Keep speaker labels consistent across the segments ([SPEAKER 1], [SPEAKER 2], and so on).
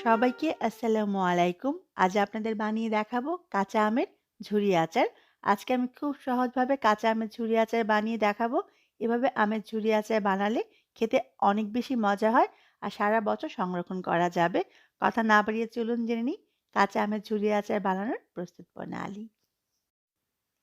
[SPEAKER 1] সবাইকে আসসালামু আলাইকুম। আজ আপনাদের বানিয়ে দেখাবো কাঁচা আমের ঝুরি আচার। আজকে আমি খুব সহজভাবে কাঁচা আমের ঝুরি আচার বানিয়ে দেখাবো। এভাবে আমের ঝুরি আচার বানালে খেতে অনেক বেশি মজা হয় আর সারা বছর সংরক্ষণ করা যাবে। কথা না বাড়িয়ে চলুন জেনে নিই কাঁচা আমের ঝুরি আচার বানানোর প্রস্তুত প্রণালী।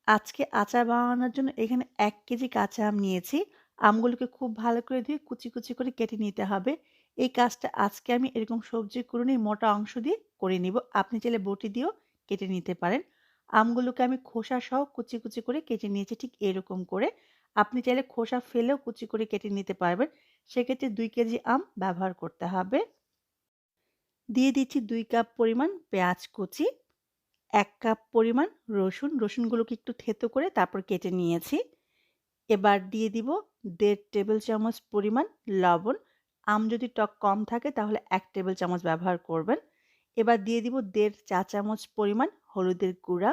[SPEAKER 1] আজকে আচার বানানোর জন্য এখানে এক কেজি কাঁচা আম নিয়েছি। আমগুলোকে খুব ভালো করে ধুয়ে কুচি, কুচি করে কেটে নিতে হবে। এই কাজটা আজকে আমি এরকম সবজি কুড়ুনির মোটা অংশ দিয়ে করে নিব। আপনি চাইলে বটি দিয়েও কেটে নিতে পারেন। আমগুলোকে আমি খোসা সহ কুচি, কুচি করে কেটে নিয়েছি ঠিক এরকম করে। আপনি চাইলে খোসা ফেলেও কুচি করে কেটে নিতে পারবেন। সেক্ষেত্রে দুই কেজি আম ব্যবহার করতে হবে। দিয়ে দিচ্ছি দুই কাপ পরিমাণ পেঁয়াজ কুচি, এক কাপ পরিমাণ রসুন। রসুনগুলোকে একটু থেতো করে তারপর কেটে নিয়েছি। এবার দিয়ে দিব ১.৫ টেবিল চামচ পরিমাণ লবণ। আম যদি টক কম থাকে তাহলে এক টেবিল চামচ ব্যবহার করবেন। এবার দিয়ে দিব দেড় চা চামচ পরিমাণ হলুদের গুঁড়া।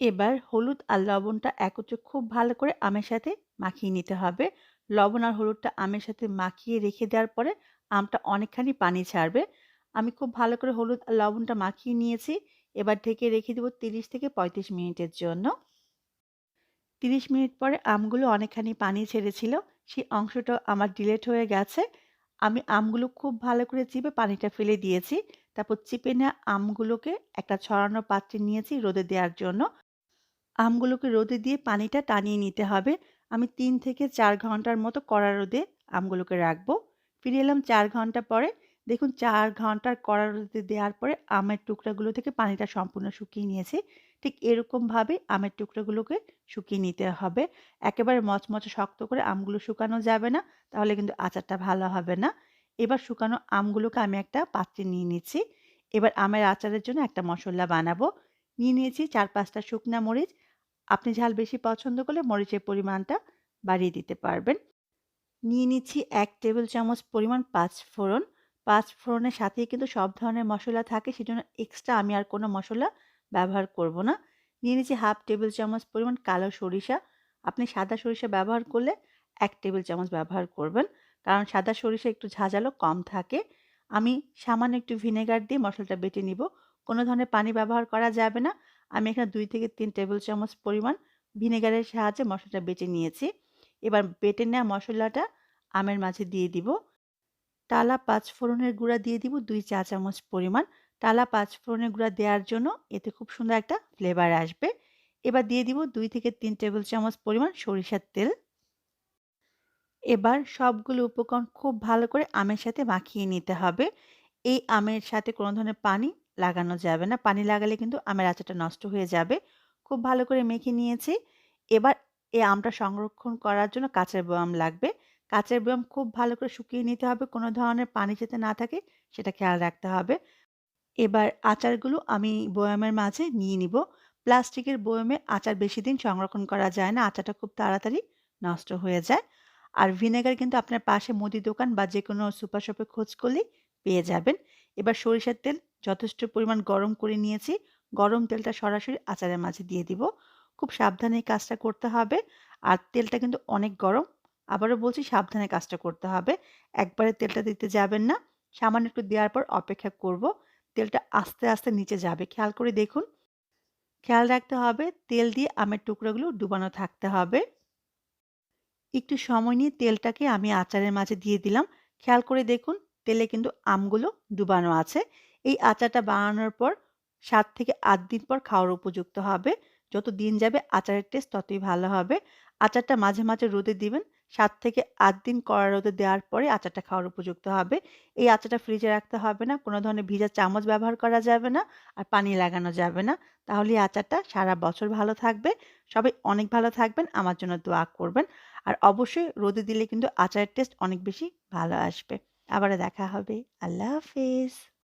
[SPEAKER 1] এবার হলুদ আর লবণটা একত্রে খুব ভালো করে আমের সাথে মাখিয়ে নিতে হবে। লবণ আর হলুদটা আমের সাথে মাখিয়ে রেখে দেওয়ার পরে আমটা অনেকখানি পানি ছাড়বে। আমি খুব ভালো করে হলুদ আর লবণটা মাখিয়ে নিয়েছি। এবার ঢেকে রেখে দেব ৩০ থেকে ৩৫ মিনিটের জন্য। ৩০ মিনিট পরে আমগুলো অনেকখানি পানি ছেড়েছিল। সেই অংশটা আমার ডিলেট হয়ে গেছে। আমি আমগুলো খুব ভালো করে চিপে পানিটা ফেলে দিয়েছি। তারপর চিপে নেওয়া আমগুলোকে একটা ছড়ানো পাত্রে নিয়েছি রোদে দেওয়ার জন্য। আমগুলোকে রোদে দিয়ে পানিটা টানিয়ে নিতে হবে। আমি তিন থেকে চার ঘণ্টার মতো কড়া রোদে আমগুলোকে রাখব। ফিরে এলাম চার ঘণ্টা পরে। দেখুন চার ঘণ্টার কড়া রোদে দেওয়ার পরে আমের টুকরাগুলো থেকে পানিটা সম্পূর্ণ শুকিয়ে নিয়েছি। ঠিক এরকমভাবে আমের টুকরোগুলোকে শুকিয়ে নিতে হবে। একেবারে মচমচে শক্ত করে আমগুলো শুকানো যাবে না, তাহলে কিন্তু আচারটা ভালো হবে না। এবার শুকানো আমগুলোকে আমি একটা পাত্রে নিয়ে নিচ্ছি। এবার আমের আচারের জন্য একটা মশলা বানাবো। নিয়ে নিয়েছি ৪-৫টা শুকনা মরিচ। আপনি ঝাল বেশি পছন্দ করলে মরিচের পরিমাণটা বাড়িয়ে দিতে পারবেন। নিয়ে নিচ্ছি এক টেবিল চামচ পরিমাণ পাঁচফোড়ন। পাঁচফোড়নের সাথেই কিন্তু সব ধরনের মশলা থাকে, সেজন্য এক্সট্রা আমি আর কোনো মশলা ব্যবহার করব না। নিয়ে নিচ্ছি হাফ টেবিল চামচ পরিমাণ কালো সরিষা। আপনি সাদা সরিষা ব্যবহার করলে এক টেবিল চামচ ব্যবহার করবেন। কারণ সাদা সরিষা একটু ঝাঁঝালো কম থাকে। আমি সামান্য একটু ভিনেগার দিয়ে মশলাটা বেটে নিব। কোনো ধরনের পানি ব্যবহার করা যাবে না। আমি এখানে দুই থেকে তিন টেবিল চামচ পরিমাণ ভিনেগারের সাহায্যে মশলাটা বেটে নিয়েছি। এবার বেটে নেওয়া মশলাটা আমের মাঝে দিয়ে দিব। টালা পাঁচফোড়নের গুঁড়া দিয়ে দিব দুই চা চামচ পরিমাণ। টালা পাঁচফোড়নের গুঁড়া দেওয়ার জন্য এতে খুব সুন্দর একটা ফ্লেভার আসবে। এবার দিয়ে দিব দুই থেকে তিন টেবিল চামচ পরিমাণ সরিষার তেল। এবার সবগুলো উপকরণ খুব ভালো করে আমের সাথে মাখিয়ে নিতে হবে। এই আমের সাথে কোনো ধরনের পানি লাগানো যাবে না। পানি লাগালে কিন্তু আমের আচারটা নষ্ট হয়ে যাবে। খুব ভালো করে মেখে নিয়েছি। এবার এই আমটা সংরক্ষণ করার জন্য কাঁচের বয়াম লাগবে। কাঁচের বয়াম খুব ভালো করে শুকিয়ে নিতে হবে। কোনো ধরনের পানি যাতে না থাকে সেটা খেয়াল রাখতে হবে। এবার আচারগুলো আমি বয়ামের মাঝে নিয়ে নিব। প্লাস্টিকের বয়ামে আচার বেশি দিন সংরক্ষণ করা যায় না। আচারটা খুব তাড়াতাড়ি নষ্ট হয়ে যায়। আর ভিনেগার কিন্তু আপনার পাশে মুদি দোকান বা যে কোনো সুপার শপে খোঁজ করলেই পেয়ে যাবেন। এবার সরিষার তেল যথেষ্ট পরিমাণ গরম করে নিয়েছি। গরম তেলটা সরাসরি আচারের মাঝে দিয়ে দিব। খুব সাবধানে এই কাজটা করতে হবে। আর তেলটা কিন্তু অনেক গরম। আবারও বলছি সাবধানে কাজটা করতে হবে। একবারে তেলটা দিতে যাবেন না। সামান্য একটু দেওয়ার পর অপেক্ষা করব। তেলটা আস্তে, আস্তে নিচে যাবে। খেয়াল করে দেখুন। খেয়াল রাখতে হবে তেল দিয়ে আমের টুকরোগুলো ডুবানো থাকতে হবে। একটু সময় নিয়ে তেলটাকে আমি আচারের মাঝে দিয়ে দিলাম। খেয়াল করে দেখুন তেলে কিন্তু আমগুলো ডুবানো আছে। এই আচারটা বানানোর পর সাত থেকে আট দিন পর খাওয়ার উপযুক্ত হবে। যত দিন যাবে আচারের টেস্ট ততই ভালো হবে। আচারটা মাঝে, মাঝে রোদে দিবেন। ৭ থেকে আট দিন কড়া রোদে দেওয়ার পরে আচারটা খাওয়ার উপযুক্ত হবে। এই আচারটা ফ্রিজে রাখতে হবে না। কোনো ধরনের ভিজা চামচ ব্যবহার করা যাবে না। আর পানি লাগানো যাবে না। তাহলে এই আচারটা সারা বছর ভালো থাকবে। সবাই অনেক ভালো থাকবেন। আমার জন্য দোয়া করবেন। আর অবশ্যই রোদে দিলে কিন্তু আচারের টেস্ট অনেক বেশি ভালো আসবে। আবারও দেখা হবে। আল্লাহ হাফেজ।